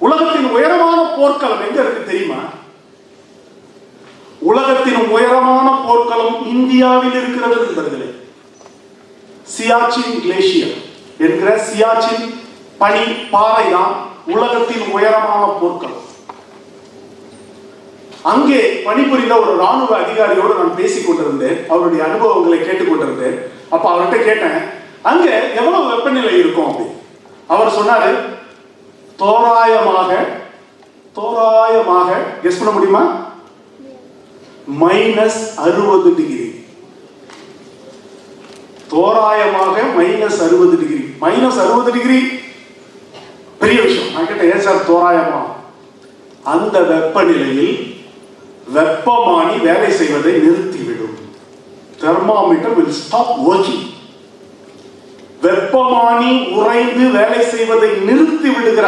உலகத்தின் உயரமான போர்க்களம் எங்க இருக்கு தெரியுமா? உலகத்தின் உயரமான போர்க்களம் இந்தியாவில் இருக்கிறது நண்பர்களே சியாச்சின் கிளேசியர் என்கிற சியாச்சின் பனி பாறை தான் உலகத்தின் உயரமான போர்க்களம். அங்கே பணிபுரிந்த ஒரு ராணுவ அதிகாரியோடு நான் பேசிக் கொண்டிருந்தேன். அவருடைய அனுபவங்களை கேட்டுக்கொண்டிருந்தேன் அப்ப அவர்கிட்ட கேட்டேன் அங்க எவ்வளவு வெப்பநிலை இருக்கும்? அப்படி. அவர் சொன்னாரு தோராயமாக தோராயமாக கெஸ் பண்ண முடியுமா? மைனஸ் அறுபது டிகிரி தோராயமாக மைனஸ் அறுபது டிகிரி மைனஸ் அறுபது டிகிரி பெரிய விஷயம். நான் கேட்டேன் ஏன் சார் தோராயமா? அந்த வெப்பநிலையில் வெப்பமானி வேலை செய்வதை நிறுத்திவிடும். தெர்மாமீட்டர் வில் ஸ்டாப் ஒர்க்கிங் வெப்பமானி உறைந்து வேலை செய்வதை நிறுத்தி விடுகிற